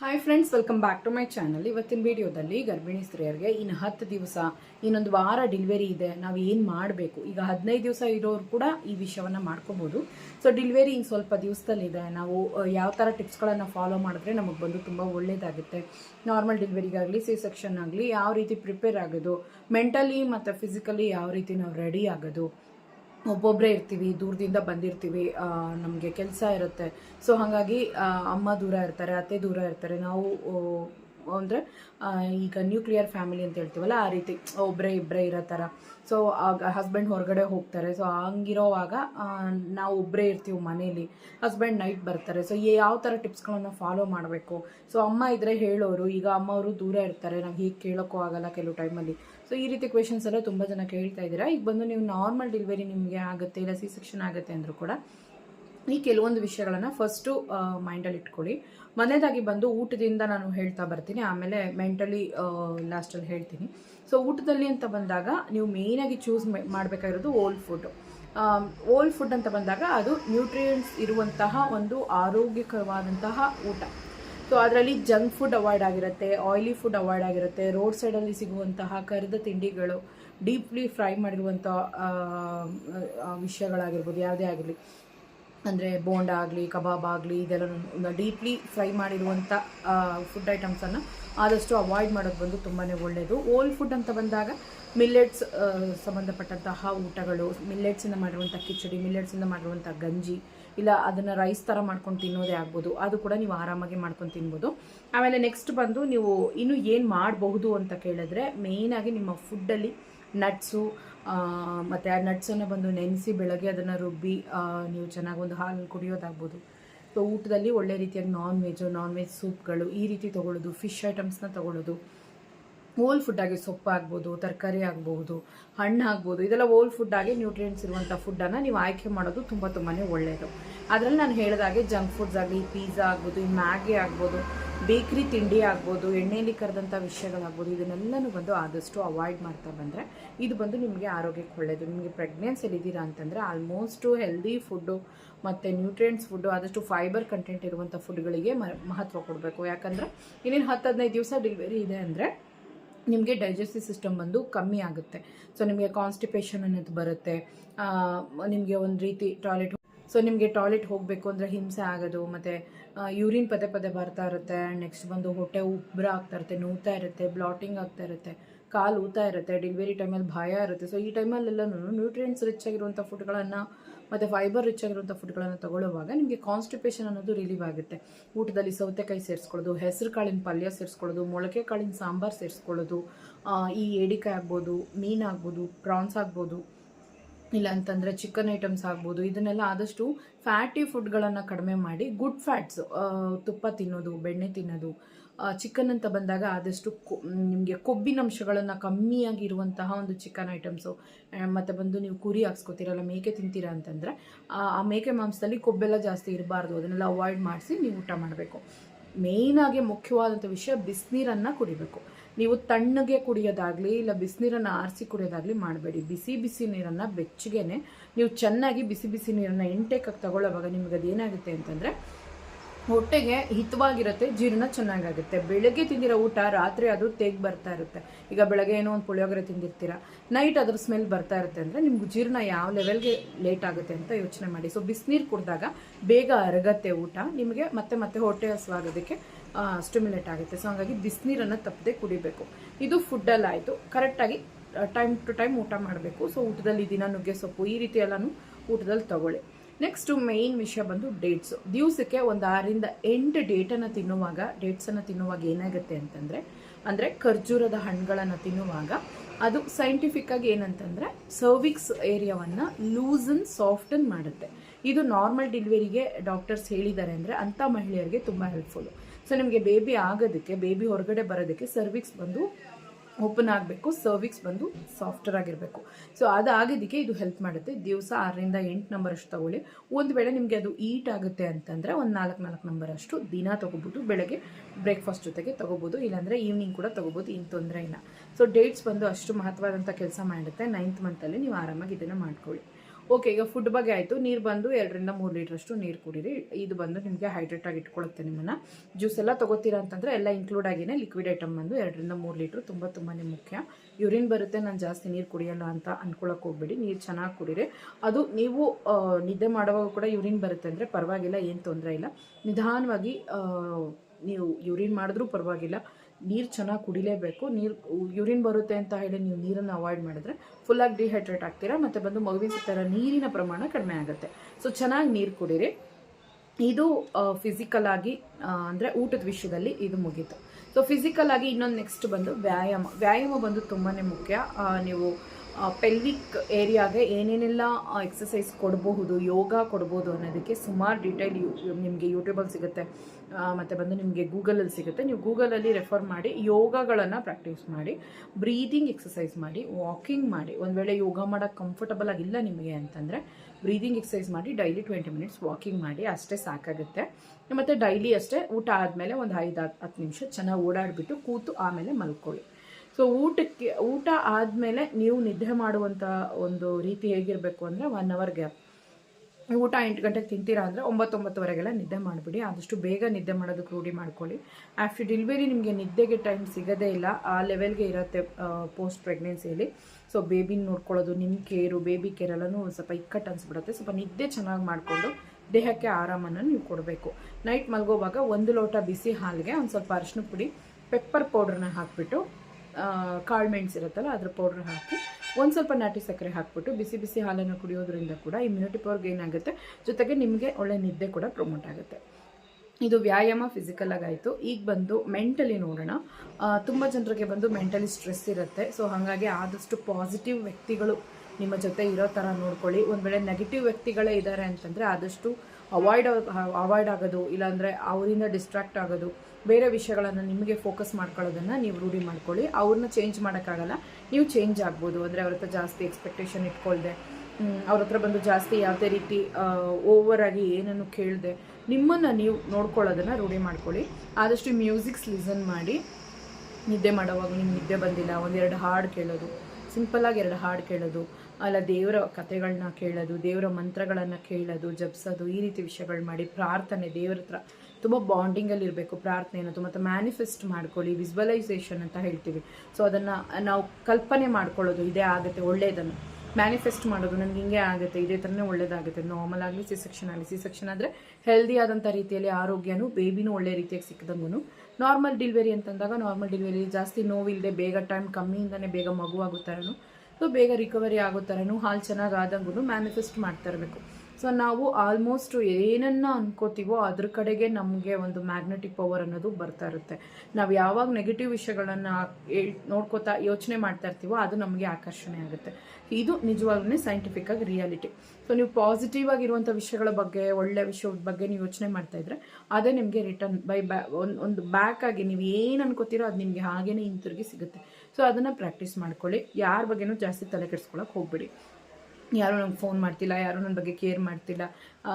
Hi friends welcome back to my channel ಇವತ್ತಿನ ವಿಡಿಯೋದಲ್ಲಿ ಗರ್ಭಿಣಿ ಸ್ತ್ರೀಯರಿಗೆ ಇನ್ನು ಹತ್ತು ದಿವಸ, ಇನ್ನೊಂದು ವಾರ ಡಿಲಿವರಿ ಇದೆ. ನಾವು ಏನು ಮಾಡಬೇಕು? ಈಗ ಹದಿನೈದು ದಿವಸ ಇರೋರು ಕೂಡ ಈ ವಿಷಯವನ್ನು ಮಾಡ್ಕೋಬೋದು. ಸೊ ಡಿಲಿವರಿ ಇನ್ನು ಸ್ವಲ್ಪ ದಿವಸದಲ್ಲಿದೆ. ನಾವು ಯಾವ ಥರ ಟಿಪ್ಸ್ಗಳನ್ನು ಫಾಲೋ ಮಾಡಿದ್ರೆ ನಮಗೆ ಬಂದು ತುಂಬ ಒಳ್ಳೆಯದಾಗುತ್ತೆ ನಾರ್ಮಲ್ ಡಿಲಿವರಿಗಾಗಲಿ ಸಿ ಸೆಕ್ಷನ್ ಆಗಲಿ, ಯಾವ ರೀತಿ ಪ್ರಿಪೇರ್ ಆಗೋದು ಮೆಂಟಲಿ ಮತ್ತು ಫಿಸಿಕಲಿ ಯಾವ ರೀತಿ ನಾವು ರೆಡಿ ಆಗೋದು ಒಬ್ಬೊಬ್ಬರೇ ಇರ್ತೀವಿ, ದೂರದಿಂದ ಬಂದಿರ್ತೀವಿ ನಮಗೆ ಕೆಲಸ ಇರುತ್ತೆ. ಸೊ ಹಾಗಾಗಿ ಅಮ್ಮ ದೂರ ಇರ್ತಾರೆ, ಅತ್ತೆ ದೂರ ಇರ್ತಾರೆ. ನಾವು ಅಂದರೆ ಈಗ ನ್ಯೂಕ್ಲಿಯರ್ ಫ್ಯಾಮಿಲಿ ಅಂತ ಹೇಳ್ತೀವಲ್ಲ, ಆ ರೀತಿ ಒಬ್ಬರೇ ಇಬ್ಬರೇ ಇರೋ ಥರ. ಸೊ ಆಗ ಹಸ್ಬೆಂಡ್ ಹೊರಗಡೆ ಹೋಗ್ತಾರೆ. ಸೊ ಹಂಗಿರೋವಾಗ ನಾವು ಒಬ್ಬರೇ ಇರ್ತೀವಿ ಮನೇಲಿ. ಹಸ್ಬೆಂಡ್ ನೈಟ್ ಬರ್ತಾರೆ. ಸೊ ಯಾವ ಥರ ಟಿಪ್ಸ್ಗಳನ್ನು ಫಾಲೋ ಮಾಡಬೇಕು? ಸೊ ಅಮ್ಮ ಇದ್ದರೆ ಹೇಳೋರು, ಈಗ ಅಮ್ಮ ಅವರು ದೂರ ಇರ್ತಾರೆ. ನಾವು ಹೀಗೆ ಕೇಳೋಕ್ಕೂ ಆಗಲ್ಲ ಕೆಲವು ಟೈಮಲ್ಲಿ ಸೊ ಈ ರೀತಿ ಕ್ವೆಶನ್ಸ್ ಎಲ್ಲ ತುಂಬ ಜನ ಕೇಳ್ತಾ ಇದ್ದೀರಾ. ಈಗ ಬಂದು ನೀವು ನಾರ್ಮಲ್ ಡೆಲಿವರಿ ನಿಮಗೆ ಆಗುತ್ತೆ, ಇಲ್ಲ ಸಿ ಸೆಕ್ಷನ್ ಆಗುತ್ತೆ ಅಂದರೂ ಕೂಡ ಈ ಕೆಲವೊಂದು ವಿಷಯಗಳನ್ನು ಫಸ್ಟು ಮೈಂಡಲ್ಲಿ ಇಟ್ಕೊಳ್ಳಿ. ಮೊದಲನೇದಾಗಿ ಬಂದು ಊಟದಿಂದ ನಾನು ಹೇಳ್ತಾ ಬರ್ತೀನಿ. ಆಮೇಲೆ ಮೆಂಟಲಿ ಲಾಸ್ಟಲ್ಲಿ ಹೇಳ್ತೀನಿ. ಸೊ ಊಟದಲ್ಲಿ ಅಂತ ಬಂದಾಗ ನೀವು ಮೇಯ್ನಾಗಿ ಚೂಸ್ ಮಾಡಬೇಕಾಗಿರೋದು ಓಲ್ಡ್ ಫುಡ್ ಓಲ್ಡ್ ಫುಡ್ ಅಂತ ಬಂದಾಗ ಅದು ನ್ಯೂಟ್ರಿಯೆಂಟ್ಸ್ ಇರುವಂತಹ ಒಂದು ಆರೋಗ್ಯಕರವಾದಂತಹ ಊಟ. ಸೊ ಅದರಲ್ಲಿ ಜಂಕ್ ಫುಡ್ ಅವಾಯ್ಡ್ ಆಗಿರುತ್ತೆ ಆಯಿಲಿ ಫುಡ್ ಅವಾಯ್ಡ್ ಆಗಿರುತ್ತೆ ರೋಡ್ ಸೈಡಲ್ಲಿ ಸಿಗುವಂತಹ ಕರಿದ ತಿಂಡಿಗಳು ಡೀಪ್ಲಿ ಫ್ರೈ ಮಾಡಿರುವಂಥ ವಿಷಯಗಳಾಗಿರ್ಬೋದು, ಯಾವುದೇ ಆಗಿರಲಿ. ಅಂದರೆ ಬೋಂಡ ಆಗಲಿ, ಕಬಾಬ್ ಆಗಲಿ ಇದೆಲ್ಲ ಡೀಪ್ಲಿ ಫ್ರೈ ಮಾಡಿರುವಂಥ ಫುಡ್ ಐಟಮ್ಸನ್ನು ಆದಷ್ಟು ಅವಾಯ್ಡ್ ಮಾಡೋದು ಬಂದು ತುಂಬಾ ಒಳ್ಳೆಯದು ಓಲ್ಡ್ ಫುಡ್ ಅಂತ ಬಂದಾಗ ಮಿಲ್ಲೆಟ್ಸ್ ಸಂಬಂಧಪಟ್ಟಂತಹ ಊಟಗಳು ಮಿಲ್ಲೆಟ್ಸಿಂದ ಮಾಡಿರುವಂಥ ಕಿಚಡಿ ಮಿಲ್ಲೆಟ್ಸಿಂದ ಮಾಡಿರುವಂಥ ಗಂಜಿ ಇಲ್ಲ ಅದನ್ನು ರೈಸ್ ಥರ ಮಾಡ್ಕೊಂಡು ತಿನ್ನೋದೇ ಆಗ್ಬೋದು. ಅದು ಕೂಡ ನೀವು ಆರಾಮಾಗಿ ಮಾಡ್ಕೊಂಡು ತಿನ್ಬೋದು. ಆಮೇಲೆ ನೆಕ್ಸ್ಟ್ ಬಂದು ನೀವು ಇನ್ನು ಏನು ಮಾಡಬಹುದು ಅಂತ ಕೇಳಿದ್ರೆ ಮೇಯ್ನಾಗಿ ನಿಮ್ಮ ಫುಡ್ಡಲ್ಲಿ ನಟ್ಸು ಮತ್ತು ಆ ನಟ್ಸನ್ನು ಬಂದು ನೆನೆಸಿ ಬೆಳಗ್ಗೆ ಅದನ್ನು ರುಬ್ಬಿ ನೀವು ಚೆನ್ನಾಗಿ ಒಂದು ಹಾಲು ಕುಡಿಯೋದಾಗ್ಬೋದು. ಸೊ ಊಟದಲ್ಲಿ ಒಳ್ಳೆ ರೀತಿಯಾಗಿ ನಾನ್ ವೆಜ್ಜು ನಾನ್ ವೆಜ್ ಸೂಪ್ಗಳು ಈ ರೀತಿ ತೊಗೊಳ್ಳೋದು ಫಿಶ್ ಐಟಮ್ಸ್ನ ತೊಗೊಳ್ಳೋದು. ಓಲ್ ಫುಡ್ ಆಗಿ ಸೊಪ್ಪು ಆಗ್ಬೋದು, ತರಕಾರಿ ಆಗ್ಬೋದು, ಹಣ್ಣು ಆಗ್ಬೋದು, ಇದೆಲ್ಲ ಓಲ್ ಫುಡ್ ಆಗಿ ನ್ಯೂಟ್ರಿಯೆಂಟ್ಸ್ ಇರುವಂಥ ಫುಡ್ಡನ್ನು ನೀವು ಆಯ್ಕೆ ಮಾಡೋದು ತುಂಬ ತುಂಬಾ ಒಳ್ಳೆಯದು ಅದರಲ್ಲಿ ನಾನು ಹೇಳಿದಾಗೆ ಜಂಕ್ ಫುಡ್ಸ್ ಆಗಲಿ ಪಿಜ್ಜಾ ಆಗ್ಬೋದು, ಈ ಮ್ಯಾಗಿ ಆಗ್ಬೋದು ಬೇಕ್ರಿ ತಿಂಡಿ ಆಗ್ಬೋದು ಎಣ್ಣೆಯಲ್ಲಿ ಕರೆದಂಥ ವಿಷಯಗಳಾಗ್ಬೋದು, ಇದನ್ನೆಲ್ಲನೂ ಬಂದು ಆದಷ್ಟು ಅವಾಯ್ಡ್ ಮಾಡ್ತಾ ಬಂದರೆ ಇದು ಬಂದು ನಿಮಗೆ ಆರೋಗ್ಯಕ್ಕೆ ಒಳ್ಳೆಯದು ನಿಮಗೆ ಪ್ರೆಗ್ನೆನ್ಸಿಯಲ್ಲಿ ಇದ್ದೀರಾ ಅಂತಂದರೆ ಆಲ್ಮೋಸ್ಟು ಹೆಲ್ದಿ ಫುಡ್ಡು ಮತ್ತು ನ್ಯೂಟ್ರಿಯೆಂಟ್ಸ್ ಫುಡ್ಡು ಆದಷ್ಟು ಫೈಬರ್ ಕಂಟೆಂಟ್ ಇರುವಂಥ ಫುಡ್ಗಳಿಗೆ ಮಹತ್ವ ಕೊಡಬೇಕು. ಯಾಕಂದರೆ ಇನ್ನೇನು ಹತ್ತು ಹದಿನೈದು ದಿವಸ ಡೆಲಿವರಿ ಇದೆ ಅಂದರೆ ನಿಮಗೆ ಡೈಜೆಸ್ಟಿವ್ ಸಿಸ್ಟಮ್ ಬಂದು ಕಮ್ಮಿ ಆಗುತ್ತೆ. ಸೊ ನಿಮಗೆ ಕಾನ್ಸ್ಟಿಪೇಷನ್ ಅನ್ನೋದು ಬರುತ್ತೆ. ನಿಮಗೆ ಒಂದು ರೀತಿ ಟಾಯ್ಲೆಟ್ ಸೊ ನಿಮಗೆ ಟಾಯ್ಲೆಟ್ ಹೋಗಬೇಕು ಅಂದರೆ ಹಿಂಸೆ ಆಗೋದು, ಮತ್ತು ಯೂರಿನ್ ಪದೇ ಪದೇ ಬರ್ತಾ ಇರುತ್ತೆ. ನೆಕ್ಸ್ಟ್ ಬಂದು ಹೊಟ್ಟೆ ಉಬ್ಬರ ಆಗ್ತಾ ಇರುತ್ತೆ ನೋವ್ತಾ ಇರುತ್ತೆ ಬ್ಲಾಟಿಂಗ್ ಆಗ್ತಾ ಇರುತ್ತೆ, ಕಾಲು ಊತಾ ಇರುತ್ತೆ ಡೆಲಿವರಿ ಟೈಮಲ್ಲಿ ಭಯ ಇರುತ್ತೆ. ಸೊ ಈ ಟೈಮಲ್ಲೆಲ್ಲನೂ ನ್ಯೂಟ್ರಿಯೆಂಟ್ಸ್ ರಿಚ್ ಆಗಿರುವಂಥ ಫುಡ್ಗಳನ್ನು ಮತ್ತು ಫೈಬರ್ ರಿಚ್ ಆಗಿರುವಂಥ ಫುಡ್ಗಳನ್ನು ತಗೊಳ್ಳುವಾಗ ನಿಮಗೆ ಕಾನ್ಸ್ಟಿಪೇಷನ್ ಅನ್ನೋದು ರಿಲೀವ್ ಆಗುತ್ತೆ. ಊಟದಲ್ಲಿ ಸೌತೆಕಾಯಿ ಸೇರಿಸ್ಕೊಳ್ಳೋದು ಹೆಸರು ಕಾಳಿನ ಪಲ್ಯ ಸೇರಿಸ್ಕೊಳ್ಳೋದು ಮೊಳಕೆ ಕಾಳಿನ ಸಾಂಬಾರು ಸೇರಿಸ್ಕೊಳ್ಳೋದು ಈ ಏಡಿಕಾಯಿ ಆಗ್ಬೋದು, ಮೀನು ಆಗ್ಬೋದು ಪ್ರಾನ್ಸ್ ಆಗ್ಬೋದು, ಇಲ್ಲ ಅಂತಂದರೆ ಚಿಕನ್ ಐಟಮ್ಸ್ ಆಗ್ಬೋದು, ಇದನ್ನೆಲ್ಲ ಆದಷ್ಟು ಫ್ಯಾಟಿ ಫುಡ್ಗಳನ್ನು ಕಡಿಮೆ ಮಾಡಿ ಗುಡ್ ಫ್ಯಾಟ್ಸ್ ತುಪ್ಪ ತಿನ್ನೋದು, ಬೆಣ್ಣೆ ತಿನ್ನೋದು ಚಿಕನ್ ಅಂತ ಬಂದಾಗ ಆದಷ್ಟು ನಿಮಗೆ ಕೊಬ್ಬಿನ ಅಂಶಗಳನ್ನು ಕಮ್ಮಿಯಾಗಿರುವಂತಹ ಒಂದು ಚಿಕನ್ ಐಟಮ್ಸು ಮತ್ತು ಬಂದು ನೀವು ಕುರಿ ಹಾಕ್ಸ್ಕೊತೀರಲ್ಲ, ಮೇಕೆ ತಿಂತೀರಾ ಅಂತಂದರೆ, ಆ ಮೇಕೆ ಮಾಂಸದಲ್ಲಿ ಕೊಬ್ಬೆಲ್ಲ ಜಾಸ್ತಿ ಇರಬಾರ್ದು. ಅದನ್ನೆಲ್ಲ ಅವಾಯ್ಡ್ ಮಾಡಿಸಿ ನೀವು ಊಟ ಮಾಡಬೇಕು. ಮೇಯ್ನಾಗಿ ಮುಖ್ಯವಾದಂಥ ವಿಷಯ ಬಿಸಿನೀರನ್ನು ಕುಡಿಬೇಕು. ನೀವು ತಣ್ಣಗೆ ಕುಡಿಯೋದಾಗಲಿ, ಇಲ್ಲ ಬಿಸಿನೀರನ್ನು ಆರಿಸಿ ಕುಡಿಯೋದಾಗಲಿ ಮಾಡಬೇಡಿ. ಬಿಸಿ ಬಿಸಿ ನೀರನ್ನು ಬೆಚ್ಚಗೆ ನೀವು ಚೆನ್ನಾಗಿ ಬಿಸಿ ಬಿಸಿ ನೀರನ್ನು ಎಂಟೇಕಾಗಿ ತಗೊಳ್ಳೋವಾಗ ನಿಮಗೆ ಅದೇನಾಗುತ್ತೆ ಅಂತಂದರೆ ಹೊಟ್ಟೆಗೆ ಹಿತವಾಗಿರುತ್ತೆ, ಜೀರ್ಣ ಚೆನ್ನಾಗಾಗುತ್ತೆ. ಬೆಳಗ್ಗೆ ತಿಂದಿರೋ ಊಟ ರಾತ್ರಿ ಅದು ತೆಗ್ ಬರ್ತಾ ಇರುತ್ತೆ. ಈಗ ಬೆಳಗ್ಗೆ ಏನೋ ಒಂದು ಪುಳಿಯೋಗರೆ ತಿಂದಿರ್ತೀರ, ನೈಟ್ ಅದ್ರ ಸ್ಮೆಲ್ ಬರ್ತಾ ಇರುತ್ತೆ ಅಂದರೆ ನಿಮ್ಗೆ ಜೀರ್ಣ ಯಾವ ಲೆವೆಲ್ಗೆ ಲೇಟ್ ಆಗುತ್ತೆ ಅಂತ ಯೋಚನೆ ಮಾಡಿ. ಸೊ ಬಿಸಿನೀರು ಕುಡಿದಾಗ ಬೇಗ ಅರಗತ್ತೆ ಊಟ, ನಿಮಗೆ ಮತ್ತೆ ಮತ್ತೆ ಹೊಟ್ಟೆ ಹಸುವಾಗೋದಕ್ಕೆ ಸ್ಟಿಮ್ಯುಲೇಟ್ ಆಗುತ್ತೆ. ಸೊ ಹಾಗಾಗಿ ಬಿಸಿನೀರನ್ನು ತಪ್ಪದೆ ಕುಡಿಬೇಕು. ಇದು ಫುಡ್ಡಲ್ಲಿ ಆಯಿತು. ಕರೆಕ್ಟಾಗಿ ಟೈಮ್ ಟು ಟೈಮ್ ಊಟ ಮಾಡಬೇಕು. ಸೊ ಊಟದಲ್ಲಿ ದಿನ ನುಗ್ಗೆ ಸೊಪ್ಪು, ಈ ರೀತಿ ಎಲ್ಲನೂ ಊಟದಲ್ಲಿ ತಗೊಳ್ಳಿ. ನೆಕ್ಸ್ಟು ಮೇಯ್ನ್ ವಿಷಯ ಬಂದು ಡೇಟ್ಸು ದಿವಸಕ್ಕೆ ಒಂದು ಆರಿಂದ ಎಂಟು ಡೇಟನ್ನು ತಿನ್ನುವಾಗ ಡೇಟ್ಸನ್ನು ತಿನ್ನುವಾಗ ಏನಾಗುತ್ತೆ ಅಂತಂದರೆ, ಅಂದರೆ ಖರ್ಜೂರದ ಹಣ್ಣುಗಳನ್ನು ತಿನ್ನುವಾಗ, ಅದು ಸೈಂಟಿಫಿಕ್ ಆಗಿ ಏನಂತಂದರೆ ಸರ್ವಿಕ್ಸ್ ಏರಿಯಾವನ್ನು ಲೂಸನ್ ಸಾಫ್ಟನ್ ಮಾಡುತ್ತೆ. ಇದು ನಾರ್ಮಲ್ ಡೆಲಿವರಿಗೆ ಡಾಕ್ಟರ್ಸ್ ಹೇಳಿದ್ದಾರೆ ಅಂದರೆ ಅಂಥ ಮಹಿಳೆಯರಿಗೆ ತುಂಬ ಹೆಲ್ಪ್ಫುಲ್ಲು ಸೊ ನಿಮಗೆ ಬೇಬಿ ಆಗೋದಕ್ಕೆ ಬೇಬಿ ಹೊರಗಡೆ ಬರೋದಕ್ಕೆ ಸರ್ವಿಕ್ಸ್ ಬಂದು ಓಪನ್ ಆಗಬೇಕು, ಸರ್ವಿಕ್ಸ್ ಬಂದು ಸಾಫ್ಟರ್ ಆಗಿರಬೇಕು. ಸೊ ಅದಾಗಿದ್ದಕ್ಕೆ ಇದು ಹೆಲ್ಪ್ ಮಾಡುತ್ತೆ. ದಿವಸ ಆರರಿಂದ ಎಂಟು ನಂಬರ್ ಅಷ್ಟು ತಗೊಳ್ಳಿ. ಒಂದು ವೇಳೆ ನಿಮಗೆ ಅದು ಈಟ್ ಆಗುತ್ತೆ ಅಂತಂದರೆ ಒಂದು ನಾಲ್ಕು ನಾಲ್ಕು ನಂಬರ್ ಅಷ್ಟು ದಿನ ತೊಗೋಬೋದು. ಬೆಳಗ್ಗೆ ಬ್ರೇಕ್ಫಾಸ್ಟ್ ಜೊತೆಗೆ ತೊಗೋಬೋದು. ಇಲ್ಲಾಂದರೆ ಈವ್ನಿಂಗ್ ಕೂಡ ತೊಗೋಬೋದು. ಏನು ತೊಂದರೆ ಇಲ್ಲ. ಸೊ ಡೇಟ್ಸ್ ಬಂದು ಅಷ್ಟು ಮಹತ್ವದಂಥ ಕೆಲಸ ಮಾಡುತ್ತೆ. ನೈನ್ತ್ ಮಂತಲ್ಲಿ ನೀವು ಆರಾಮಾಗಿ ಇದನ್ನು ಮಾಡ್ಕೊಳ್ಳಿ. ಓಕೆ ಈಗ ಫುಡ್ ಬಗ್ಗೆ ಆಯಿತು. ನೀರು ಬಂದು ಎರಡರಿಂದ ಮೂರು ಲೀಟ್ರಷ್ಟು ನೀರು ಕುಡೀರಿ. ಇದು ಬಂದು ನಿಮಗೆ ಹೈಡ್ರೇಟ್ ಆಗಿ ಇಟ್ಕೊಳ್ಳುತ್ತೆ ನಿಮ್ಮನ್ನು. ಜ್ಯೂಸ್ ಎಲ್ಲ ತೊಗೋತೀರಾ ಅಂತಂದರೆ ಎಲ್ಲ ಇನ್ಕ್ಲೂಡ್ ಆಗಿನೇ ಲಿಕ್ವಿಡ್ ಐಟಮ್ ಬಂದು ಎರಡರಿಂದ ಮೂರು ಲೀಟ್ರ್ ತುಂಬ ತುಂಬಾ ಮುಖ್ಯ. ಯೂರಿನ್ ಬರುತ್ತೆ, ನಾನು ಜಾಸ್ತಿ ನೀರು ಕುಡಿಯಲ್ಲ ಅಂತ ಅಂದ್ಕೊಳ್ಳೋಕೆ ಹೋಗ್ಬೇಡಿ. ನೀರು ಚೆನ್ನಾಗಿ ಕುಡೀರಿ. ಅದು ನೀವು ನಿದ್ದೆ ಮಾಡುವಾಗ ಕೂಡ ಯೂರಿನ್ ಬರುತ್ತೆ ಅಂದರೆ ಪರವಾಗಿಲ್ಲ, ಏನು ತೊಂದರೆ ಇಲ್ಲ. ನಿಧಾನವಾಗಿ ನೀವು ಯೂರಿನ್ ಮಾಡಿದ್ರೂ ಪರವಾಗಿಲ್ಲ. ನೀರು ಚೆನ್ನಾಗಿ ಕುಡಿಲೇಬೇಕು. ನೀರು ಯೂರಿನ್ ಬರುತ್ತೆ ಅಂತ ಹೇಳಿ ನೀವು ನೀರನ್ನು ಅವಾಯ್ಡ್ ಮಾಡಿದ್ರೆ ಫುಲ್ಲಾಗಿ ಡಿಹೈಡ್ರೇಟ್ ಆಗ್ತೀರಾ, ಮತ್ತು ಬಂದು ಮಗುವಿನ ಸುತ್ತರ ನೀರಿನ ಪ್ರಮಾಣ ಕಡಿಮೆ ಆಗುತ್ತೆ. ಸೊ ಚೆನ್ನಾಗಿ ನೀರು ಕುಡೀರಿ. ಇದು ಫಿಸಿಕಲ್ ಆಗಿ ಅಂದರೆ ಊಟದ ವಿಷಯದಲ್ಲಿ ಇದು ಮುಗೀತು. ಸೊ ಫಿಸಿಕಲ್ ಆಗಿ ಇನ್ನೊಂದು ನೆಕ್ಸ್ಟ್ ಬಂದು ವ್ಯಾಯಾಮ. ವ್ಯಾಯಾಮ ಬಂದು ತುಂಬಾ ಮುಖ್ಯ. ನೀವು ಪೆಲ್ವಿಕ್ ಏರಿಯಾಗೆ ಏನೇನೆಲ್ಲ ಎಕ್ಸಸೈಸ್ ಕೊಡಬಹುದು, ಯೋಗ ಕೊಡ್ಬೋದು ಅನ್ನೋದಕ್ಕೆ ಸುಮಾರು ಡೀಟೇಲ್ ಯು ನಿಮಗೆ ಯೂಟ್ಯೂಬಲ್ಲಿ ಸಿಗುತ್ತೆ. ಮತ್ತು ಬಂದು ನಿಮಗೆ ಗೂಗಲಲ್ಲಿ ಸಿಗುತ್ತೆ. ನೀವು ಗೂಗಲಲ್ಲಿ ರೆಫರ್ ಮಾಡಿ, ಯೋಗಗಳನ್ನು ಪ್ರಾಕ್ಟೀಸ್ ಮಾಡಿ ಬ್ರೀದಿಂಗ್ ಎಕ್ಸಸೈಸ್ ಮಾಡಿ ವಾಕಿಂಗ್ ಮಾಡಿ. ಒಂದು ವೇಳೆ ಯೋಗ ಮಾಡೋಕ್ಕೆ ಕಂಫರ್ಟಬಲ್ ಆಗಿಲ್ಲ ನಿಮಗೆ ಅಂತಂದರೆ ಬ್ರೀದಿಂಗ್ ಎಕ್ಸಸೈಸ್ ಮಾಡಿ ಡೈಲಿ ಟ್ವೆಂಟಿ ಮಿನಿಟ್ಸ್ ವಾಕಿಂಗ್ ಮಾಡಿ, ಅಷ್ಟೇ ಸಾಕಾಗುತ್ತೆ. ಮತ್ತು ಡೈಲಿ ಅಷ್ಟೇ ಊಟ ಆದಮೇಲೆ ಒಂದು ಐದು ಹತ್ತು ನಿಮಿಷ ಚೆನ್ನಾಗಿ ಓಡಾಡಿಬಿಟ್ಟು ಕೂತು ಆಮೇಲೆ ಮಲ್ಕೊಳ್ಳಿ. ಸೊ ಊಟಕ್ಕೆ, ಊಟ ಆದಮೇಲೆ ನೀವು ನಿದ್ದೆ ಮಾಡುವಂಥ ಒಂದು ರೀತಿ ಹೇಗಿರಬೇಕು ಅಂದರೆ ಒನ್ ಅವರ್ ಗ್ಯಾಪ್ ಊಟ ಎಂಟು ಗಂಟೆಗೆ ತಿಂತೀರಾ ಅಂದರೆ ಒಂಬತ್ತೊಂಬತ್ತುವರೆಗೆಲ್ಲ ನಿದ್ದೆ ಮಾಡಿಬಿಡಿ. ಆದಷ್ಟು ಬೇಗ ನಿದ್ದೆ ಮಾಡೋದಕ್ಕೆ ರೂಢಿ ಮಾಡ್ಕೊಳ್ಳಿ. ಆಫ್ಟರ್ ಡೆಲಿವರಿ ನಿಮಗೆ ನಿದ್ದೆಗೆ ಟೈಮ್ ಸಿಗೋದೇ ಇಲ್ಲ. ಆ ಲೆವೆಲ್ಗೆ ಇರುತ್ತೆ ಪೋಸ್ಟ್ ಪ್ರೆಗ್ನೆನ್ಸಿಯಲ್ಲಿ ಸೊ ಬೇಬಿನ ನೋಡ್ಕೊಳ್ಳೋದು ನಿಮ್ಮ ಕೇರು ಬೇಬಿ ಕೇರ್ ಎಲ್ಲನೂ ಒಂದು ಸ್ವಲ್ಪ ಇಕ್ಕಟ್ಟು ಅನಿಸ್ಬಿಡುತ್ತೆ. ಸ್ವಲ್ಪ ನಿದ್ದೆ ಚೆನ್ನಾಗಿ ಮಾಡಿಕೊಂಡು ದೇಹಕ್ಕೆ ಆರಾಮನ್ನು ನೀವು ಕೊಡಬೇಕು. ನೈಟ್ ಮಲಗೋವಾಗ ಒಂದು ಲೋಟ ಬಿಸಿ ಹಾಲಿಗೆ ಒಂದು ಸ್ವಲ್ಪ ಅರಿಶಿನ ಪುಡಿ ಪೆಪ್ಪರ್ ಪೌಡ್ರನ್ನ ಹಾಕಿಬಿಟ್ಟು ಕಾಳು ಮೆಣಸು ಇರುತ್ತಲ್ಲ, ಅದ್ರ ಪೌಡ್ರ್ ಹಾಕಿ ಒಂದು ಸ್ವಲ್ಪ ನಾಟಿ ಸಕ್ಕರೆ ಹಾಕ್ಬಿಟ್ಟು ಬಿಸಿ ಬಿಸಿ ಹಾಲನ್ನು ಕುಡಿಯೋದ್ರಿಂದ ಕೂಡ ಇಮ್ಯುನಿಟಿ ಪವರ್ ಗೇನ್ ಆಗುತ್ತೆ. ಜೊತೆಗೆ ನಿಮಗೆ ಒಳ್ಳೆ ನಿದ್ದೆ ಕೂಡ ಪ್ರಮೋಟ್ ಆಗುತ್ತೆ. ಇದು ವ್ಯಾಯಾಮ ಫಿಸಿಕಲ್ ಆಗಾಯಿತು ಈಗ ಬಂದು ಮೆಂಟಲಿ ನೋಡೋಣ. ತುಂಬ ಜನರಿಗೆ ಬಂದು ಮೆಂಟಲಿ ಸ್ಟ್ರೆಸ್ ಇರುತ್ತೆ. ಸೊ ಹಾಗಾಗಿ ಆದಷ್ಟು ಪಾಸಿಟಿವ್ ವ್ಯಕ್ತಿಗಳು ನಿಮ್ಮ ಜೊತೆ ಇರೋ ಥರ ನೋಡ್ಕೊಳ್ಳಿ. ಒಂದು ವೇಳೆ ನೆಗೆಟಿವ್ ವ್ಯಕ್ತಿಗಳೇ ಇದ್ದಾರೆ ಅಂತಂದರೆ ಆದಷ್ಟು ಅವಾಯ್ಡ್ ಅವಾಯ್ಡ್ ಆಗೋದು, ಇಲ್ಲಾಂದರೆ ಅವರಿಂದ ಡಿಸ್ಟ್ರಾಕ್ಟ್ ಆಗೋದು ಬೇರೆ ವಿಷಯಗಳನ್ನು ನಿಮಗೆ ಫೋಕಸ್ ಮಾಡ್ಕೊಳ್ಳೋದನ್ನು ನೀವು ರೂಢಿ ಮಾಡ್ಕೊಳ್ಳಿ. ಅವ್ರನ್ನ ಚೇಂಜ್ ಮಾಡೋಕ್ಕಾಗಲ್ಲ. ನೀವು ಚೇಂಜ್ ಆಗ್ಬೋದು. ಅಂದರೆ ಅವ್ರ ಹತ್ರ ಜಾಸ್ತಿ ಎಕ್ಸ್ಪೆಕ್ಟೇಷನ್ ಇಟ್ಕೊಳ್ದೆ. ಅವ್ರ ಹತ್ರ ಬಂದು ಜಾಸ್ತಿ ಯಾವುದೇ ರೀತಿ ಓವರ್ ಆಗಿ ಏನನ್ನು ಕೇಳಿದೆ, ನಿಮ್ಮನ್ನು ನೀವು ನೋಡ್ಕೊಳ್ಳೋದನ್ನು ರೂಢಿ ಮಾಡ್ಕೊಳ್ಳಿ. ಆದಷ್ಟು ಮ್ಯೂಸಿಕ್ಸ್ ಲಿಸನ್ ಮಾಡಿ. ನಿದ್ದೆ ಮಾಡೋವಾಗ ನಿಮ್ಗೆ ನಿದ್ದೆ ಬಂದಿಲ್ಲ. ಒಂದೆರಡು ಹಾಡು ಕೇಳೋದು. ಸಿಂಪಲ್ಲಾಗಿ ಎರಡು ಹಾಡು ಕೇಳೋದು. ಅಲ್ಲ, ದೇವರ ಕಥೆಗಳನ್ನ ಕೇಳೋದು, ದೇವರ ಮಂತ್ರಗಳನ್ನು ಕೇಳೋದು, ಜಪ್ಸೋದು, ಈ ರೀತಿ ವಿಷಯಗಳು ಮಾಡಿ ಪ್ರಾರ್ಥನೆ ದೇವ್ರ ಹತ್ರ ತುಂಬ ಬಾಂಡಿಂಗಲ್ಲಿ ಇರಬೇಕು, ಪ್ರಾರ್ಥನೆಯನ್ನು ಮತ್ತು ಮ್ಯಾನಿಫೆಸ್ಟ್ ಮಾಡ್ಕೊಳ್ಳಿ ವಿಸ್ವಲೈಸೇಷನ್ ಅಂತ ಹೇಳ್ತೀವಿ. ಸೊ ಅದನ್ನು ನಾವು ಕಲ್ಪನೆ ಮಾಡ್ಕೊಳ್ಳೋದು ಇದೇ ಆಗುತ್ತೆ ಒಳ್ಳೆಯದನ್ನು ಮ್ಯಾನಿಫೆಸ್ಟ್ ಮಾಡೋದು ನನಗೆ ಹಿಂಗೆ ಆಗುತ್ತೆ, ಇದೇ ಥರನೇ ಒಳ್ಳೇದಾಗುತ್ತೆ. ನಾರ್ಮಲ್ ಆಗಲಿ ಸಿ ಸೆಕ್ಷನ್ ಆಗಲಿ. ಸಿ ಸೆಕ್ಷನ್ ಆದರೆ ಹೆಲ್ದಿ ಆದಂಥ ರೀತಿಯಲ್ಲಿ ಆರೋಗ್ಯನೂ ಬೇಬಿನೂ ಒಳ್ಳೆ ರೀತಿಯಾಗಿ ಸಿಕ್ಕದಂಗೂ ನಾರ್ಮಲ್ ಡಿಲಿವರಿ ಅಂತಂದಾಗ ನಾರ್ಮಲ್ ಡಿಲಿವರಿ ಜಾಸ್ತಿ ನೋವಿಲ್ಲದೆ ಬೇಗ ಟೈಮ್ ಕಮ್ಮಿಯಿಂದನೇ ಬೇಗ ಮಗು ಆಗೋ ಥರನೂ ಸೊ ಬೇಗ ರಿಕವರಿ ಆಗೋ ಥರನೂ ಹಾಲು ಚೆನ್ನಾಗಿ ಮ್ಯಾನಿಫೆಸ್ಟ್ ಮಾಡ್ತಾ ಇರಬೇಕು. ಸೊ ನಾವು ಆಲ್ಮೋಸ್ಟ್ ಏನನ್ನ ಅನ್ಕೋತೀವೋ ಅದ್ರ ಕಡೆಗೆ ನಮಗೆ ಒಂದು ಮ್ಯಾಗ್ನೆಟಿಕ್ ಪವರ್ ಅನ್ನೋದು ಬರ್ತಾ ಇರುತ್ತೆ. ನಾವು ಯಾವಾಗ ನೆಗೆಟಿವ್ ವಿಷಯಗಳನ್ನು ನೋಡ್ಕೋತಾ ಯೋಚನೆ ಮಾಡ್ತಾ ಇರ್ತೀವೋ ಅದು ನಮಗೆ ಆಕರ್ಷಣೆ ಆಗುತ್ತೆ. ಇದು ನಿಜವಾಗ್ಲೂ ಸೈಂಟಿಫಿಕ್ ಆಗಿ ರಿಯಾಲಿಟಿ ಸೊ ನೀವು ಪಾಸಿಟಿವ್ ಆಗಿರುವಂಥ ವಿಷಯಗಳ ಬಗ್ಗೆ, ಒಳ್ಳೆ ವಿಷಯದ ಬಗ್ಗೆ ನೀವು ಯೋಚನೆ ಮಾಡ್ತಾ ಇದ್ರೆ ಅದೇ ನಿಮಗೆ ರಿಟರ್ನ್ ಬೈ ಬ್ಯಾ ಒಂದು ಬ್ಯಾಕ್ ಆಗಿ ನೀವು ಏನು ಅನ್ಕೋತೀರೋ ಅದು ನಿಮಗೆ ಹಾಗೇನೆ ಹಿಂತಿರುಗಿ ಸಿಗುತ್ತೆ. ಸೊ ಅದನ್ನು ಪ್ರಾಕ್ಟೀಸ್ ಮಾಡ್ಕೊಳ್ಳಿ. ಯಾರ ಬಗ್ಗೆನೂ ಜಾಸ್ತಿ ತಲೆ ಕೆಡಿಸ್ಕೊಳಕ್ಕೆ ಹೋಗ್ಬೇಡಿ. ಯಾರೂ ನಂಗೆ ಫೋನ್ ಮಾಡ್ತಿಲ್ಲ ಯಾರೂ ನನ್ನ ಬಗ್ಗೆ ಕೇರ್ ಮಾಡ್ತಿಲ್ಲ.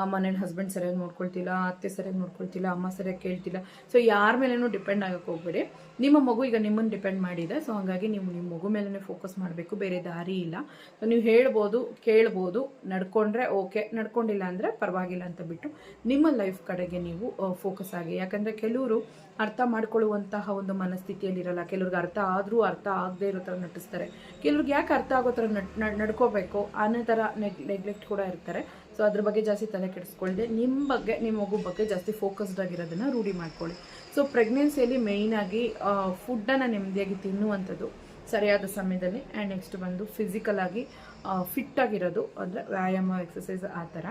ಮನೇಲಿ ಹಸ್ಬೆಂಡ್ ಸರಿಯಾಗಿ ನೋಡ್ಕೊಳ್ತಿಲ್ಲ, ಅತ್ತೆ ಸರಿಯಾಗಿ ನೋಡ್ಕೊಳ್ತಿಲ್ಲ, ಅಮ್ಮ ಸರಿಯಾಗಿ ಕೇಳ್ತಿಲ್ಲ. ಸೊ ಯಾರ ಮೇಲೇನೂ ಡಿಪೆಂಡ್ ಆಗಕ್ಕೆ ಹೋಗ್ಬೇಡಿ. ನಿಮ್ಮ ಮಗು ಈಗ ನಿಮ್ಮನ್ನು ಡಿಪೆಂಡ್ ಮಾಡಿದೆ. ಸೊ ಹಾಗಾಗಿ ನೀವು ನಿಮ್ಮ ಮಗು ಮೇಲೇ ಫೋಕಸ್ ಮಾಡಬೇಕು. ಬೇರೆ ದಾರಿ ಇಲ್ಲ. ಸೊ ನೀವು ಹೇಳ್ಬೋದು, ಕೇಳ್ಬೋದು, ನಡ್ಕೊಂಡ್ರೆ ಓಕೆ ನಡ್ಕೊಂಡಿಲ್ಲ ಅಂದರೆ ಪರವಾಗಿಲ್ಲ ಅಂತ ಬಿಟ್ಟು ನಿಮ್ಮ ಲೈಫ್ ಕಡೆಗೆ ನೀವು ಫೋಕಸ್ ಆಗಿ. ಯಾಕಂದರೆ ಕೆಲವರು ಅರ್ಥ ಮಾಡ್ಕೊಳ್ಳುವಂತಹ ಒಂದು ಮನಸ್ಥಿತಿಯಲ್ಲಿರಲ್ಲ ಕೆಲವ್ರಿಗೆ ಅರ್ಥ ಆದರೂ ಅರ್ಥ ಆಗದೆ ಇರೋ ಥರ ನಟಿಸ್ತಾರೆ. ಕೆಲವ್ರಿಗೆ ಯಾಕೆ ಅರ್ಥ ಆಗೋ ಥರ ನಡ್ ನಡ್- ನಡ್ಕೋಬೇಕು ಅನ್ನೋ ಥರ ನೆಗ್ ನೆಗ್ಲೆಕ್ಟ್ ಕೂಡ ಇರ್ತಾರೆ. ಸೊ ಅದ್ರ ಬಗ್ಗೆ ಜಾಸ್ತಿ ತಲೆ ಕೆಡಿಸ್ಕೊಳ್ದೆ. ನಿಮ್ಮ ಬಗ್ಗೆ ನಿಮ್ಮ ಮಗು ಬಗ್ಗೆ ಜಾಸ್ತಿ ಫೋಕಸ್ಡ್ ಆಗಿರೋದನ್ನು ರೂಢಿ ಮಾಡ್ಕೊಳ್ಳಿ. ಸೊ ಪ್ರೆಗ್ನೆನ್ಸಿಯಲ್ಲಿ ಮೇಯ್ನಾಗಿ ಫುಡ್ಡನ್ನು ನೆಮ್ಮದಿಯಾಗಿ ತಿನ್ನುವಂಥದ್ದು ಸರಿಯಾದ ಸಮಯದಲ್ಲಿ. ಆ್ಯಂಡ್ ನೆಕ್ಸ್ಟ್ ಬಂದು ಫಿಸಿಕಲ್ ಆಗಿ ಫಿಟ್ ಆಗಿರೋದು. ಅಂದರೆ ವ್ಯಾಯಾಮ ಎಕ್ಸಸೈಸ್ ಆ ಥರ.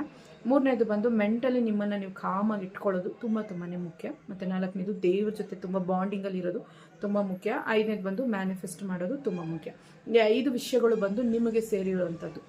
ಮೂರನೇದು ಬಂದು ಮೆಂಟಲಿ ನಿಮ್ಮನ್ನು ನೀವು ಕಾಮಾಗಿ ಇಟ್ಕೊಳ್ಳೋದು ತುಂಬ ತುಂಬಾ ಮುಖ್ಯ. ಮತ್ತು ನಾಲ್ಕನೇದು ದೇವ್ರ ಜೊತೆ ತುಂಬ ಬಾಂಡಿಂಗಲ್ಲಿ ಇರೋದು ತುಂಬ ಮುಖ್ಯ. ಐದನೇದು ಬಂದು ಮ್ಯಾನಿಫೆಸ್ಟ್ ಮಾಡೋದು ತುಂಬ ಮುಖ್ಯ. ಈ ಐದು ವಿಷಯಗಳು ಬಂದು ನಿಮಗೆ ಸೇರಿರುವಂಥದ್ದು.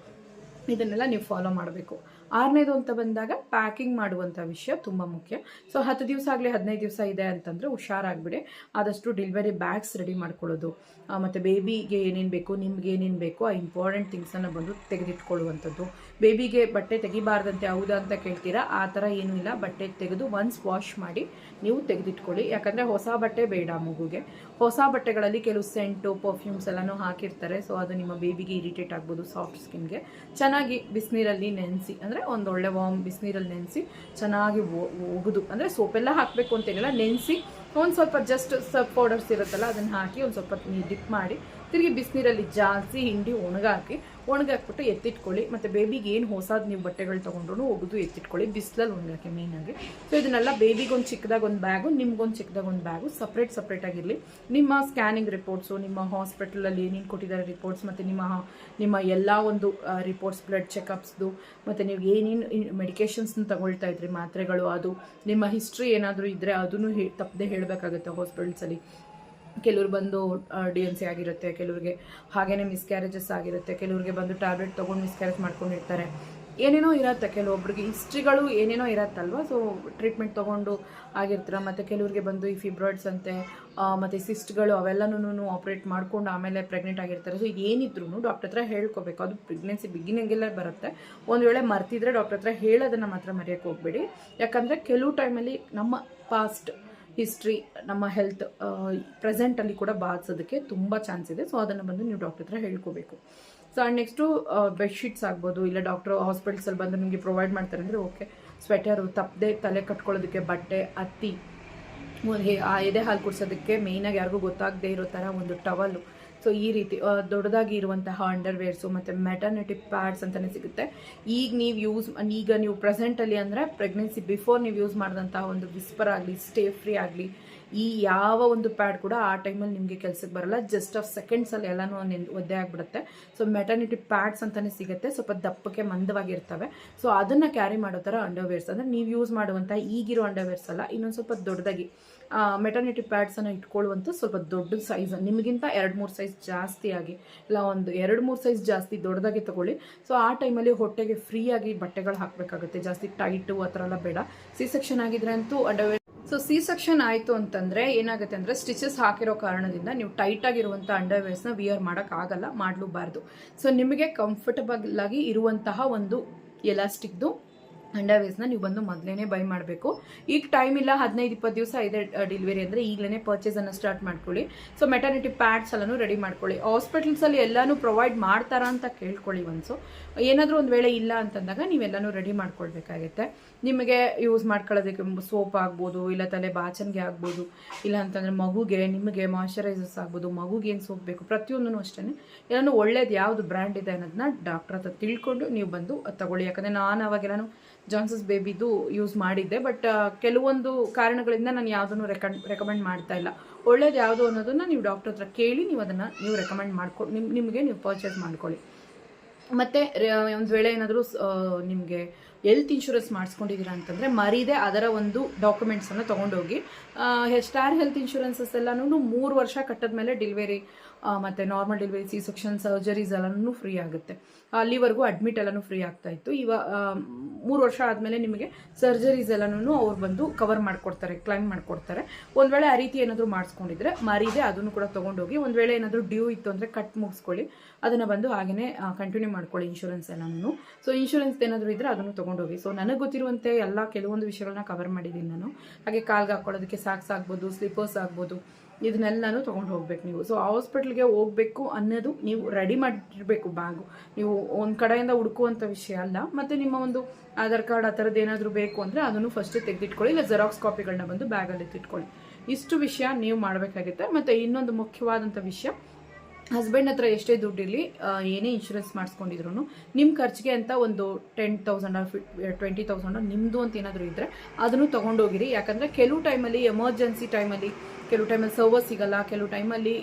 ಇದನ್ನೆಲ್ಲ ನೀವು ಫಾಲೋ ಮಾಡಬೇಕು. ಆರನೇದು ಅಂತ ಬಂದಾಗ ಪ್ಯಾಕಿಂಗ್ ಮಾಡುವಂಥ ವಿಷಯ ತುಂಬ ಮುಖ್ಯ. ಸೊ ಹತ್ತು ದಿವಸ ಆಗಲಿ, ಹದಿನೈದು ದಿವಸ ಇದೆ ಅಂತಂದರೆ ಹುಷಾರಾಗ್ಬಿಡಿ. ಆದಷ್ಟು ಡೆಲಿವರಿ ಬ್ಯಾಗ್ಸ್ ರೆಡಿ ಮಾಡ್ಕೊಳ್ಳೋದು. ಮತ್ತು ಬೇಬಿಗೆ ಏನೇನು ಬೇಕು, ನಿಮ್ಗೆ ಏನೇನು ಬೇಕು, ಆ ಇಂಪಾರ್ಟೆಂಟ್ ಥಿಂಗ್ಸನ್ನು ಬಂದು ತೆಗೆದಿಟ್ಕೊಳ್ಳುವಂಥದ್ದು. ಬೇಬಿಗೆ ಬಟ್ಟೆ ತೆಗಿಬಾರ್ದಂತೆ ಹೌದಾ ಅಂತ ಕೇಳ್ತೀರಾ? ಆ ಥರ ಏನೂ ಇಲ್ಲ. ಬಟ್ಟೆ ತೆಗೆದು ಒನ್ಸ್ ವಾಶ್ ಮಾಡಿ ನೀವು ತೆಗೆದಿಟ್ಕೊಳ್ಳಿ. ಯಾಕಂದರೆ ಹೊಸ ಬಟ್ಟೆ ಬೇಡ ಮಗುಗೆ. ಹೊಸ ಬಟ್ಟೆಗಳಲ್ಲಿ ಕೆಲವು ಸೆಂಟು ಪರ್ಫ್ಯೂಮ್ಸ್ ಎಲ್ಲನೂ ಹಾಕಿರ್ತಾರೆ. ಸೊ ಅದು ನಿಮ್ಮ ಬೇಬಿಗೆ ಇರಿಟೇಟ್ ಆಗ್ಬೋದು ಸಾಫ್ಟ್ ಸ್ಕಿನ್ಗೆ ಚೆನ್ನಾಗಿ ಬಿಸಿನೀರಲ್ಲಿ ನೆನೆಸಿ, ಅಂದರೆ ಒಂದು ಒಳ್ಳೆ ವಾಮ್ ಬಿಸಿನೀರಲ್ಲಿ ನೆನೆಸಿ ಚೆನ್ನಾಗಿ ಒಗೆದು, ಅಂದರೆ ಸೋಪೆಲ್ಲ ಹಾಕಬೇಕು ಅಂತೇನಿಲ್ಲ ನೆನೆಸಿ ಒಂದು ಸ್ವಲ್ಪ ಜಸ್ಟ್ ಸಬ್ ಪೌಡರ್ಸ್ ಇರುತ್ತಲ್ಲ, ಅದನ್ನು ಹಾಕಿ ಒಂದು ಸ್ವಲ್ಪ ನೀರು ಡಿಪ್ ಮಾಡಿ, ತಿರುಗಿ ಬಿಸಿನೀರಲ್ಲಿ ಜಾಸ್ತಿ ಹಿಂಡಿ ಒಣಗಾಕಿ ಒಣಗಾಕ್ಬಿಟ್ಟು ಎತ್ತಿಟ್ಕೊಳ್ಳಿ. ಮತ್ತು ಬೇಬಿಗೆ ಏನು ಹೊಸದು ನೀವು ಬಟ್ಟೆಗಳು ತೊಗೊಂಡ್ರು ಒಗೆದು ಎತ್ತಿಟ್ಕೊಳ್ಳಿ. ಬಿಸಿಲಲ್ಲಿ ಒಣಗಾಕೆ ಮೇಯ್ನಾಗಿ ಸೊ ಇದನ್ನೆಲ್ಲ ಬೇಬಿಗೆ ಒಂದು ಚಿಕ್ಕದಾಗ ಒಂದು ಬ್ಯಾಗು ನಿಮ್ಗೊಂದು ಚಿಕ್ಕದಾಗ ಒಂದು ಬ್ಯಾಗು ಸಪ್ರೇಟ್ ಸಪ್ರೇಟಾಗಿರಲಿ ನಿಮ್ಮ ಸ್ಕ್ಯಾನಿಂಗ್ ರಿಪೋರ್ಟ್ಸು ನಿಮ್ಮ ಹಾಸ್ಪಿಟಲಲ್ಲಿ ಏನೇನು ಕೊಟ್ಟಿದ್ದಾರೆ ರಿಪೋರ್ಟ್ಸ್ ಮತ್ತು ನಿಮ್ಮ ನಿಮ್ಮ ಎಲ್ಲ ಒಂದು ರಿಪೋರ್ಟ್ಸ್ ಬ್ಲಡ್ ಚೆಕಪ್ಸ್ದು ಮತ್ತು ನೀವು ಏನೇನು ಮೆಡಿಕೇಶನ್ಸ್ನ ತಗೊಳ್ತಾ ಇದ್ರಿ, ಮಾತ್ರೆಗಳು, ಅದು, ನಿಮ್ಮ ಹಿಸ್ಟ್ರಿ ಏನಾದರೂ ಇದ್ದರೆ ಅದನ್ನು ಹೇ, ತಪ್ಪದೆ ಹೇಳಬೇಕಾಗುತ್ತೆ ಹಾಸ್ಪಿಟಲ್ಸಲ್ಲಿ ಕೆಲವ್ರು ಬಂದು ಡಿ ಎಂ ಸಿ ಆಗಿರುತ್ತೆ, ಕೆಲವ್ರಿಗೆ ಹಾಗೇನೆ ಮಿಸ್ಕ್ಯಾರೇಜಸ್ ಆಗಿರುತ್ತೆ, ಕೆಲವ್ರಿಗೆ ಬಂದು ಟ್ಯಾಬ್ಲೆಟ್ ತೊಗೊಂಡು ಮಿಸ್ಕ್ಯಾರೇಜ್ ಮಾಡ್ಕೊಂಡಿರ್ತಾರೆ. ಏನೇನೋ ಇರತ್ತೆ, ಕೆಲವೊಬ್ರಿಗೆ ಹಿಸ್ಟ್ರಿಗಳು ಏನೇನೋ ಇರತ್ತಲ್ವ? ಸೊ ಟ್ರೀಟ್ಮೆಂಟ್ ತೊಗೊಂಡು ಆಗಿರ್ತಾರೆ, ಮತ್ತು ಕೆಲವ್ರಿಗೆ ಬಂದು ಈ ಫಿಬ್ರಾಯ್ಡ್ಸ್ ಅಂತೆ ಮತ್ತು ಸಿಸ್ಟ್ಗಳು ಅವೆಲ್ಲನೂ ಆಪ್ರೇಟ್ ಮಾಡ್ಕೊಂಡು ಆಮೇಲೆ ಪ್ರೆಗ್ನೆಂಟ್ ಆಗಿರ್ತಾರೆ. ಸೊ ಏನಿದ್ರು ಡಾಕ್ಟರ್ ಹತ್ರ ಹೇಳ್ಕೋಬೇಕು. ಅದು ಪ್ರೆಗ್ನೆನ್ಸಿ ಬಿಗಿನಿಂಗೆಲ್ಲ ಬರುತ್ತೆ. ಒಂದು ವೇಳೆ ಮರ್ತಿದ್ರೆ ಡಾಕ್ಟರ್ ಹತ್ರ ಹೇಳೋದನ್ನು ಮಾತ್ರ ಮರೆಯೋಕ್ಕೆ ಹೋಗ್ಬೇಡಿ. ಯಾಕಂದರೆ ಕೆಲವು ಟೈಮಲ್ಲಿ ನಮ್ಮ ಪಾಸ್ಟ್ ಹಿಸ್ಟ್ರಿ ನಮ್ಮ ಹೆಲ್ತ್ ಪ್ರೆಸೆಂಟಲ್ಲಿ ಕೂಡ ಬಾಧಿಸೋದಕ್ಕೆ ತುಂಬ ಚಾನ್ಸ್ ಇದೆ. ಸೊ ಅದನ್ನು ಬಂದು ನೀವು ಡಾಕ್ಟರ್ ಹತ್ರ ಹೇಳ್ಕೋಬೇಕು. ಸೊ ಆ್ಯಂಡ್ ನೆಕ್ಸ್ಟು ಬೆಡ್ಶೀಟ್ಸ್ ಆಗ್ಬೋದು, ಇಲ್ಲ ಡಾಕ್ಟ್ರು ಹಾಸ್ಪಿಟಲ್ಸಲ್ಲಿ ಬಂದು ನಿಮಗೆ ಪ್ರೊವೈಡ್ ಮಾಡ್ತಾರೆ ಅಂದರೆ ಓಕೆ ಸ್ವೆಟರು ತಪ್ಪದೆ ತಲೆ ಕಟ್ಕೊಳ್ಳೋದಕ್ಕೆ ಬಟ್ಟೆ ಆ ಎದೆ ಹಾಲು ಕುಡಿಸೋದಕ್ಕೆ ಮೇಯ್ನಾಗಿ ಯಾರಿಗೂ ಗೊತ್ತಾಗದೇ ಇರೋ ಥರ ಒಂದು ಟವಲ್ಲು ಸೊ ಈ ರೀತಿ ದೊಡ್ಡದಾಗಿ ಇರುವಂತಹ ಅಂಡರ್ವೇರ್ಸು ಮತ್ತು ಮೆಟರ್ನಿಟಿ ಪ್ಯಾಡ್ಸ್ ಅಂತಲೇ ಸಿಗುತ್ತೆ. ಈಗ ನೀವು ಯೂಸ್ ಈಗ ನೀವು ಪ್ರೆಸೆಂಟಲ್ಲಿ ಅಂದರೆ ಪ್ರೆಗ್ನೆನ್ಸಿ ಬಿಫೋರ್ ನೀವು ಯೂಸ್ ಮಾಡಿದಂತಹ ಒಂದು ವಿಸ್ಪರ್ ಆಗಲಿ ಸ್ಟೇ ಫ್ರೀ ಆಗಲಿ, ಈ ಯಾವ ಒಂದು ಪ್ಯಾಡ್ ಕೂಡ ಆ ಟೈಮಲ್ಲಿ ನಿಮಗೆ ಕೆಲಸಕ್ಕೆ ಬರಲ್ಲ. ಜಸ್ಟ್ ಆಫ್ ಸೆಕೆಂಡ್ಸಲ್ಲಿ ಎಲ್ಲನೂ ಒಂದು ಒದ್ದೆ ಆಗಿಬಿಡುತ್ತೆ. ಸೊ ಮೆಟರ್ನಿಟಿ ಪ್ಯಾಡ್ಸ್ ಅಂತಲೇ ಸಿಗುತ್ತೆ. ಸ್ವಲ್ಪ ದಪ್ಪಕ್ಕೆ ಮಂದವಾಗಿರ್ತವೆ. ಸೊ ಅದನ್ನು ಕ್ಯಾರಿ ಮಾಡೋ ಥರ ಅಂಡರ್ವೇರ್ಸ್ ಅಂದರೆ ನೀವು ಯೂಸ್ ಮಾಡುವಂಥ ಈಗಿರೋ ಅಂಡರ್ವೇರ್ಸ್ ಅಲ್ಲ, ಇನ್ನೊಂದು ಸ್ವಲ್ಪ ದೊಡ್ಡದಾಗಿ. ಮೆಟರ್ನಿಟಿ ಪ್ಯಾಡ್ಸನ್ನು ಇಟ್ಕೊಳ್ಳುವಂಥ ಸ್ವಲ್ಪ ದೊಡ್ಡ ಸೈಜ್ ನಿಮಗಿಂತ ಎರಡು ಮೂರು ಸೈಜ್ ಜಾಸ್ತಿಯಾಗಿ ಇಲ್ಲ ಒಂದು ಎರಡು ಮೂರು ಸೈಜ್ ಜಾಸ್ತಿ ದೊಡ್ಡದಾಗಿ ತಗೊಳ್ಳಿ. ಸೊ ಆ ಟೈಮಲ್ಲಿ ಹೊಟ್ಟೆಗೆ ಫ್ರೀಯಾಗಿ ಬಟ್ಟೆಗಳು ಹಾಕಬೇಕಾಗುತ್ತೆ. ಜಾಸ್ತಿ ಟೈಟು ಆ ಥರ ಎಲ್ಲ ಬೇಡ. ಸಿ ಸೆಕ್ಷನ್ ಆಗಿದ್ರೆ ಅಂತೂ ಅಂಡರ್ವೇರ್ ಸೊ ಸಿ ಸೆಕ್ಷನ್ ಆಯಿತು ಅಂತಂದರೆ ಏನಾಗುತ್ತೆ ಅಂದರೆ ಸ್ಟಿಚಸ್ ಹಾಕಿರೋ ಕಾರಣದಿಂದ ನೀವು ಟೈಟ್ ಆಗಿರುವಂಥ ಅಂಡರ್ವೇರ್ಸ್ನ ವಿಯರ್ ಮಾಡೋಕ್ಕಾಗಲ್ಲ ಮಾಡಲೂಬಾರ್ದು. ಸೊ ನಿಮಗೆ ಕಂಫರ್ಟಬಲ್ ಆಗಿ ಇರುವಂತಹ ಒಂದು ಎಲಾಸ್ಟಿಕ್ದು ಅಂಡರ್ವೇಸ್ನ ನೀವು ಬಂದು ಮೊದಲೇ ಬೈ ಮಾಡಬೇಕು. ಈಗ ಟೈಮ್ ಇಲ್ಲ, ಹದಿನೈದು, ಇಪ್ಪತ್ತು ದಿವಸ ಇದೆ ಡೆಲಿವರಿ ಅಂದರೆ ಈಗಲೇ ಪರ್ಚೇಸನ್ನು ಸ್ಟಾರ್ಟ್ ಮಾಡ್ಕೊಳ್ಳಿ. ಸೊ ಮೆಟರ್ನಿಟಿ ಪ್ಯಾಡ್ಸ್ ಎಲ್ಲನೂ ರೆಡಿ ಮಾಡ್ಕೊಳ್ಳಿ. ಹಾಸ್ಪಿಟಲ್ಸಲ್ಲಿ ಎಲ್ಲನೂ ಪ್ರೊವೈಡ್ ಮಾಡ್ತಾರಾ ಅಂತ ಕೇಳ್ಕೊಳ್ಳಿ ಒಂದ್ಸು ಏನಾದರೂ ಒಂದು ವೇಳೆ ಇಲ್ಲ ಅಂತಂದಾಗ ನೀವೆಲ್ಲನೂ ರೆಡಿ ಮಾಡ್ಕೊಳ್ಬೇಕಾಗುತ್ತೆ. ನಿಮಗೆ ಯೂಸ್ ಮಾಡ್ಕೊಳ್ಳೋದಕ್ಕೆ ಸೋಪ್ ಆಗ್ಬೋದು, ಇಲ್ಲ ತಲೆ ಬಾಚನ್ಗೆ ಆಗ್ಬೋದು, ಇಲ್ಲ ಅಂತಂದರೆ ಮಗುಗೆ, ನಿಮಗೆ ಮಾಯಶ್ಚರೈಸರ್ಸ್ ಆಗ್ಬೋದು, ಮಗುಗೆ ಏನು ಸೋಪ್ ಬೇಕು? ಪ್ರತಿಯೊಂದೂ ಅಷ್ಟೇ ಎಲ್ಲನೂ ಒಳ್ಳೇದು ಯಾವುದು ಬ್ರ್ಯಾಂಡ್ ಇದೆ ಅನ್ನೋದನ್ನ ಡಾಕ್ಟ್ರ್ ಹತ್ರ ತಿಳ್ಕೊಂಡು ನೀವು ಬಂದು ತಗೊಳ್ಳಿ. ಯಾಕಂದರೆ ನಾನು ಅವಾಗೆಲ್ಲನೂ ಜಾನ್ಸಸ್ ಬೇಬಿದು ಯೂಸ್ ಮಾಡಿದ್ದೆ ಬಟ್ ಕೆಲವೊಂದು ಕಾರಣಗಳಿಂದ ನಾನು ಯಾವುದನ್ನು ರೆಕಮ್ ರೆಕಮೆಂಡ್ ಮಾಡ್ತಾ ಇಲ್ಲ. ಒಳ್ಳೇದು ಯಾವುದು ಅನ್ನೋದನ್ನು ನೀವು ಡಾಕ್ಟರ್ ಹತ್ರ ಕೇಳಿ, ನೀವು ಅದನ್ನು, ನೀವು ರೆಕಮೆಂಡ್ ಮಾಡ್ಕೊ ನಿಮ್ಮ ನಿಮಗೆ ನೀವು ಪರ್ಚೇಸ್ ಮಾಡ್ಕೊಳ್ಳಿ. ಮತ್ತು ಒಂದು ವೇಳೆ ಏನಾದರೂ ನಿಮಗೆ ಎಲ್ತ್ ಇನ್ಶೂರೆನ್ಸ್ ಮಾಡಿಸ್ಕೊಂಡಿದ್ದೀರಾ ಅಂತಂದರೆ, ಮರೀದೆ ಅದರ ಒಂದು ಡಾಕ್ಯುಮೆಂಟ್ಸನ್ನು ತೊಗೊಂಡೋಗಿ ಸ್ಟಾರ್ ಹೆಲ್ತ್ ಇನ್ಶೂರೆನ್ಸಸ್ ಎಲ್ಲನೂ ಮೂರು ವರ್ಷ ಕಟ್ಟದ ಮೇಲೆ ಡೆಲಿವರಿ ಮತ್ತು normal delivery C section surgeries ಎಲ್ಲನೂ ಫ್ರೀ ಆಗುತ್ತೆ. ಅಲ್ಲಿವರೆಗೂ ಅಡ್ಮಿಟ್ ಎಲ್ಲನೂ ಫ್ರೀ ಆಗ್ತಾ ಇತ್ತು. ಇವಾಗ ಮೂರು ವರ್ಷ ಆದಮೇಲೆ ನಿಮಗೆ ಸರ್ಜರೀಸ್ ಎಲ್ಲನೂ ಅವ್ರು ಬಂದು ಕವರ್ ಮಾಡಿಕೊಡ್ತಾರೆ ಕ್ಲೈಮ್ ಮಾಡಿಕೊಡ್ತಾರೆ. ಒಂದು ವೇಳೆ ಆ ರೀತಿ ಏನಾದರೂ ಮಾಡಿಸ್ಕೊಂಡಿದ್ರೆ, ಮರಿದೆ, ಅದನ್ನು ಕೂಡ ತೊಗೊಂಡೋಗಿ ಒಂದು ವೇಳೆ ಏನಾದರೂ ಡ್ಯೂ ಇತ್ತು ಅಂದರೆ ಕಟ್ ಮುಗಿಸ್ಕೊಳ್ಳಿ. ಅದನ್ನು ಬಂದು ಹಾಗೆಯೇ ಕಂಟಿನ್ಯೂ ಮಾಡ್ಕೊಳ್ಳಿ ಇನ್ಶೂರೆನ್ಸ್ ಎಲ್ಲನೂ ಸೊ ಇನ್ಶೂರೆನ್ಸ್ ಏನಾದರೂ ಇದ್ದರೆ ಅದನ್ನು ತೊಗೊಂಡೋಗಿ. ಸೊ ನನಗೆ ಗೊತ್ತಿರುವಂತೆ ಎಲ್ಲ ಕೆಲವೊಂದು ವಿಷಯಗಳನ್ನ ಕವರ್ ಮಾಡಿದ್ದೀನಿ ನಾನು. ಹಾಗೆ ಕಾಲ್ಗೆ ಹಾಕ್ಕೊಳ್ಳೋದಕ್ಕೆ ಸಾಕ್ಸ್ ಆಗ್ಬೋದು ಸ್ಲಿಪ್ಪರ್ಸ್ ಆಗ್ಬೋದು. ಇದನ್ನೆಲ್ಲನೂ ತೊಗೊಂಡು ಹೋಗ್ಬೇಕು ನೀವು. ಸೊ ಹಾಸ್ಪಿಟ್ಲ್ಗೆ ಹೋಗಬೇಕು ಅನ್ನೋದು ನೀವು ರೆಡಿ ಮಾಡಿರಬೇಕು ಬ್ಯಾಗು ನೀವು ಒಂದು ಕಡೆಯಿಂದ ಹುಡುಕುವಂಥ ವಿಷಯ ಅಲ್ಲ. ಮತ್ತು ನಿಮ್ಮ ಒಂದು ಆಧಾರ್ ಕಾರ್ಡ್ ಆ ಥರದ್ದು ಏನಾದರೂ ಬೇಕು ಅಂದರೆ ಅದನ್ನು ಫಸ್ಟ್ ತೆಗೆದಿಟ್ಕೊಳ್ಳಿ, ಇಲ್ಲ ಜೆರಾಕ್ಸ್ ಕಾಪಿಗಳನ್ನ ಬಂದು ಬ್ಯಾಗಲ್ಲಿ ಎತ್ತಿಟ್ಕೊಳ್ಳಿ ಇಷ್ಟು ವಿಷಯ ನೀವು ಮಾಡಬೇಕಾಗುತ್ತೆ. ಮತ್ತು ಇನ್ನೊಂದು ಮುಖ್ಯವಾದಂಥ ವಿಷಯ ಹಸ್ಬೆಂಡ್ ಹತ್ರ ಎಷ್ಟೇ ದುಡ್ಡಿರಲಿ ಏನೇ ಇನ್ಶೂರೆನ್ಸ್ ಮಾಡಿಸ್ಕೊಂಡಿದ್ರು ನಿಮ್ಮ ಖರ್ಚಿಗೆ ಅಂತ ಒಂದು ಟೆನ್ ತೌಸಂಡ್ ಟ್ವೆಂಟಿ ತೌಸಂಡ್ ನಿಮ್ಮದು ಅಂತ ಏನಾದರೂ ಇದ್ದರೆ ಅದನ್ನು ತೊಗೊಂಡೋಗಿರಿ. ಯಾಕಂದರೆ ಕೆಲವು ಟೈಮಲ್ಲಿ ಎಮರ್ಜೆನ್ಸಿ ಟೈಮಲ್ಲಿ ಕೆಲವು ಟೈಮಲ್ಲಿ ಸರ್ವರ್ ಸಿಗಲ್ಲ, ಕೆಲವು ಟೈಮಲ್ಲಿ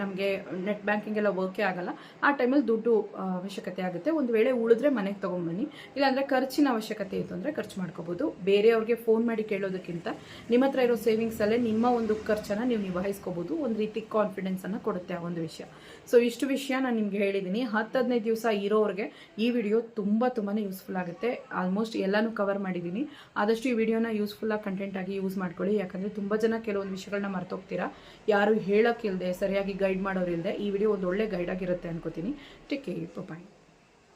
ನಮಗೆ ನೆಟ್ ಬ್ಯಾಂಕಿಂಗ್ ಎಲ್ಲ ವರ್ಕೇ ಆಗಲ್ಲ. ಆ ಟೈಮಲ್ಲಿ ದುಡ್ಡು ಅವಶ್ಯಕತೆ ಆಗುತ್ತೆ. ಒಂದು ವೇಳೆ ಉಳಿದ್ರೆ ಮನೆಗೆ ತೊಗೊಂಬನ್ನಿ. ಇಲ್ಲಾಂದರೆ ಖರ್ಚಿನ ಅವಶ್ಯಕತೆ ಇತ್ತು ಅಂದರೆ ಖರ್ಚು ಮಾಡ್ಕೋಬೋದು. ಬೇರೆಯವ್ರಿಗೆ ಫೋನ್ ಮಾಡಿ ಕೇಳೋದಕ್ಕಿಂತ ನಿಮ್ಮ ಹತ್ರ ಇರೋ ಸೇವಿಂಗ್ಸಲ್ಲೇ ನಿಮ್ಮ ಒಂದು ಖರ್ಚನ್ನು ನೀವು ನಿಭಾಯಿಸ್ಕೋಬೋದು. ಒಂದು ರೀತಿ ಕಾನ್ಫಿಡೆನ್ಸನ್ನು ಕೊಡುತ್ತೆ ಆ ಒಂದು ವಿಷಯ. ಸೊ ಇಷ್ಟು ವಿಷಯ ನಾನು ನಿಮಗೆ ಹೇಳಿದ್ದೀನಿ ಹತ್ತು ಹದಿನೈದು ದಿವಸ ಇರೋರಿಗೆ ಈ ವಿಡಿಯೋ ತುಂಬ ತುಂಬಾ ಯೂಸ್ಫುಲ್ ಆಗುತ್ತೆ. ಆಲ್ಮೋಸ್ಟ್ ಎಲ್ಲನೂ ಕವರ್ ಮಾಡಿದ್ದೀನಿ ಆದಷ್ಟು ಈ ವಿಡಿಯೋನ ಯೂಸ್ಫುಲ್ಲಾಗಿ ಕಂಟೆಂಟ್ ಆಗಿ ಯೂಸ್ ಮಾಡ್ಕೊಳ್ಳಿ. ಯಾಕಂದರೆ ತುಂಬ ಜನ ಕೆಲವೊಂದು ವಿಷಯಗಳನ್ನ ಮರ್ತೋಗ್ತೀರಾ? ಯಾರು ಹೇಳೋಕ್ಕಿಲ್ಲದೆ ಸರಿಯಾಗಿ ಗೈಡ್ ಮಾಡೋರಿಲ್ಲದೆ ಈ ವಿಡಿಯೋ ಒಂದು ಒಳ್ಳೆ ಗೈಡ್ ಆಗಿರುತ್ತೆ ಅನ್ಕೋತೀನಿ. Take care bye